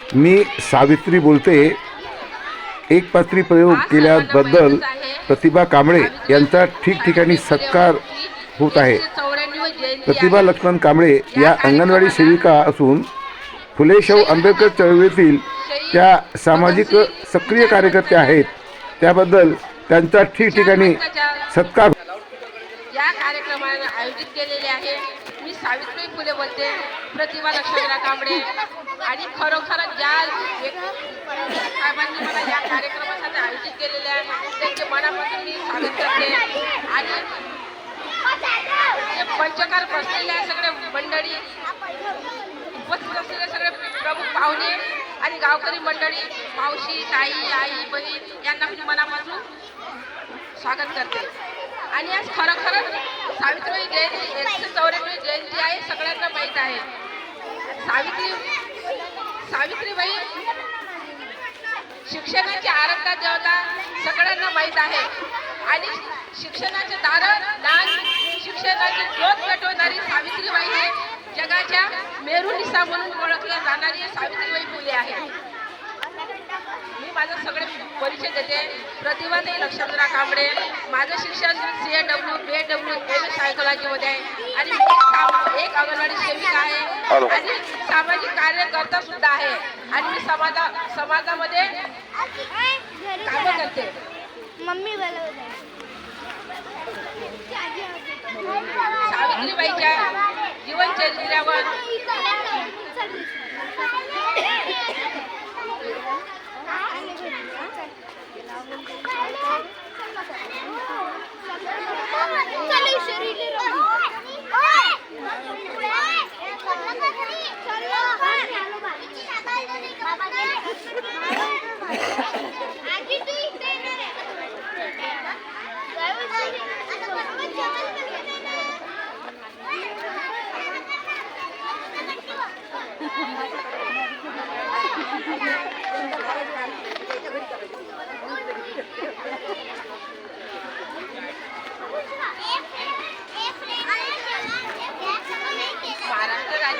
मी सावित्री बोलते. एक पात्री प्रयोग केल्याबद्दल प्रतिभा कांबळे यांचा ठिकठिकाणी सत्कार होत आहे. प्रतिभा लक्ष्मण कांबळे या अंगणवाडी सेविका असून फुलेशाहू आंबेडकर चळवळीतील त्या सामाजिक सक्रिय कार्यकर्त्या आहेत. त्याबद्दल त्यांचा ठिकठिकाणी सत्कार या कार्यक्रमाला आयोजित केलेले आहे. मी सावित्री फुले बोलते प्रतिभा लक्ष्मणराव कांबळे. आणि खरोखर ज्या साहेबांनी मला या कार्यक्रमासाठी आयोजित केलेले आहे त्यांचे मनापासून मी स्वागत करते. आणि जे पंचकार बसलेल्या सगळे मंडळी उपस्थित असलेले सगळे प्रमुख पाहुणे आणि गावकरी मंडळी मावशी ताई आई बहीण यांना मी मनापासून स्वागत करते. आणि आज खरोखरच सावित्रीबाई जयंती एकशे चौऱ्याण्णव जयंती आहे सगळ्यांना माहीत आहे. सावित्री सावित्रीबाई शिक्षणाची आराधना देवता सगळ्यांना माहीत आहे. आणि शिक्षणाचे दारण दान शिक्षणाची ज्योत पेटवणारी सावित्रीबाई हे जगाच्या मेरुनिसा म्हणून ओळखल्या जाणारी सावित्रीबाई फुले आहे मी माझा सगळे परिचय देते. प्रतिभाताई लक्ष्मणराव कांबळे माझं शिक्षण C A W B A W M S सायकोलॉजीमध्ये आहे. आणि मी एक अंगणवाडी सेविका आहे. आणि सामाजिक कार्यकर्ता सुद्धा आहे. आणि मी समाजा समाजामध्ये कामं करते. मम्मी सावित्रीबाईच्या जीवनचरित्र्यावर महाराष्ट्र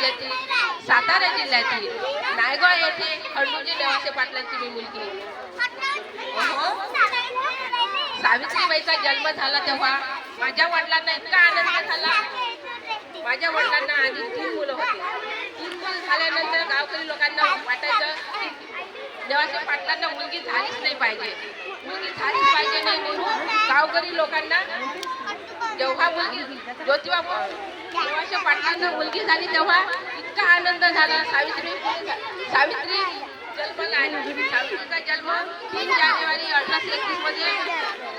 राज्यातील सातारा जिल्ह्यातील नायगाव येथे खंडोजी देवासे पाटलांची मी मुलगी. सावित्रीबाईचा जन्म झाला तेव्हा माझ्या वडिलांना इतका आनंद झाला. माझ्या वडिलांना आधी तीन मुलं होती. तीन मुलं झाल्यानंतर गावकरी लोकांना वाटायचं देवाच्या पाटलांना मुलगी झालीच नाही पाहिजे. मुलगी झालीच पाहिजे नाही म्हणून गावकरी लोकांना जेव्हा मुलगी ज्योतिबा देवाच्या पाटलांना मुलगी झाली तेव्हा इतका आनंद झाला. सावित्री सावित्री जन्माला आणि सावित्रीचा जन्म तीन जानेवारी अठराशे एकतीसमध्ये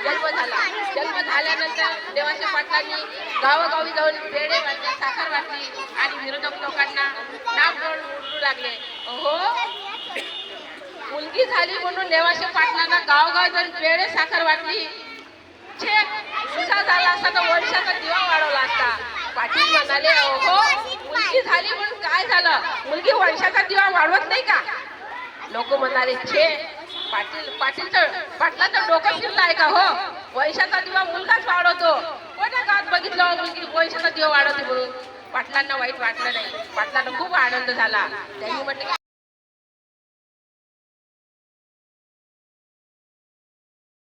जन्म झाला. जन्म झाल्यानंतर देवाच्या पाटलांनी गावोगावी जाऊन पेढे वाटले साखर वाटली आणि विरोधक लोकांना नाम जोड उडू लागले. हो मुलगी झाली म्हणून देवाच्या पाटलांना गावगाव जाऊन पेढे साखर वाटली. वाढवला असता तर वर्षाचा दिवा वाढवला असता. पाटील म्हणाले ओहो मुलगी झाली म्हणून काय झालं? मुलगी वर्षाचा दिवा वाढवत नाही का? लोक म्हणाले छे पाटील पाटीलचं पाटलाचं डोकं फिरलं आहे का हो? वैशाचा दिवा मुलगाच वाढवतो. कोणत्या गावात बघितलं हो मुलगी वैशाचा दिवा वाढवते म्हणून? पाटलांना वाईट वाटलं नाही. पाटलांना खूप आनंद झाला. त्यांनी म्हटलं की